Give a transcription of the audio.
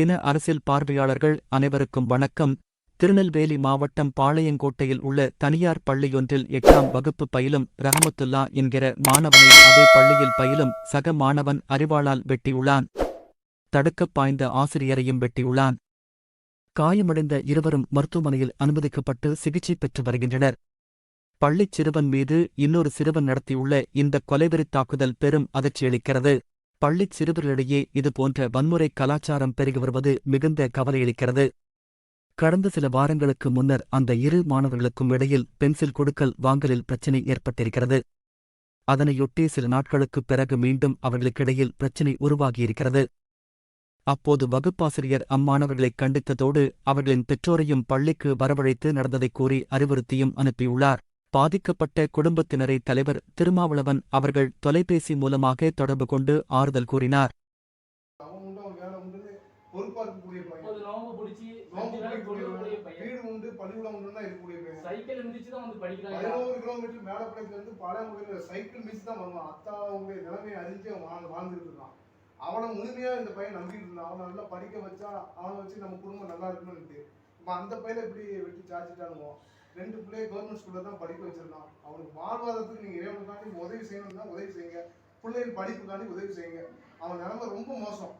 தின அரசியல் பார்வையாளர்கள் அனைவருக்கும் வணக்கம். திருநெல்வேலி மாவட்டம் பாளையங்கோட்டையில் உள்ள தனியார் பள்ளியொன்றில் எட்டாம் வகுப்பு பயிலும் ரஹமத்துல்லா என்கிற மாணவனை அதே பள்ளியில் பயிலும் சக மாணவன் அறிவாளால் வெட்டியுள்ளான். தடுக்கப் பாய்ந்த ஆசிரியரையும் வெட்டியுள்ளான். காயமடைந்த இருவரும் மருத்துவமனையில் அனுமதிக்கப்பட்டு சிகிச்சை பெற்று வருகின்றனர். பள்ளிச் சிறுவன் மீது இன்னொரு சிறுவன் நடத்தியுள்ள இந்த கொலைவெறித் தாக்குதல் பெரும் அதிர்ச்சியளிக்கிறது. பள்ளிச் சிறுவர்களிடையே இதுபோன்ற வன்முறை கலாச்சாரம் பெருகி வருவது மிகுந்த கவலையளிக்கிறது. கடந்த சில வாரங்களுக்கு முன்னர் அந்த இரு மாணவர்களுக்கும் இடையில் பென்சில் கொடுக்கல் வாங்கலில் பிரச்சினை ஏற்பட்டிருக்கிறது. அதனையொட்டி சில நாட்களுக்குப் பிறகு மீண்டும் அவர்களுக்கிடையில் பிரச்சினை உருவாகியிருக்கிறது. அப்போது வகுப்பாசிரியர் அம்மாணவர்களைக் கண்டித்ததோடு அவர்களின் பெற்றோரையும் பள்ளிக்கு வரவழைத்து நடந்ததைக் கூறி அறிவுறுத்தியும் அனுப்பியுள்ளார். பாதிக்கப்பட்ட குடும்பத்தினரை தலைவர் திருமாவளவன் அவர்கள் தொலைபேசி மூலமாக தொடர்பு கொண்டு ஆறுதல் கூறினார். சைக்கிள் மிதிச்சு தான் வந்து படிக்கிறாங்க பதினோரு கிலோமீட்டர் மேலப்படையில இருந்து பாளையங்குடியில சைக்கிள் மிஸ் தான் வருவான். அத்தா அவங்க நிலைமையை அறிஞ்சு அவன் வாழ் வாழ்ந்துட்டு இருக்கான். அவனை முழுமையா இந்த பையன் நம்பிட்டு இருந்தான். அவனை நல்லா படிக்க வச்சா அவனை வச்சு நம்ம குடும்பம் நல்லா இருக்கணும்னு இப்போ அந்த பையனை இப்படி வெட்டி சாச்சிட்டானுங்க ரெண்டு பிள்ளைய கவர்மெண்ட் ஸ்கூல்ல தான் படிக்க வச்சிருக்கான் அவனுக்கு வாழ்வாதாரத்துக்கு நீங்க இறைவனுக்காண்டி உதவி செய்யணும்னா தான் உதவி செய்யுங்க. பிள்ளைகள் படிப்புக்காண்டி உதவி செய்யுங்க. அவன் நிலைமை ரொம்ப மோசம்.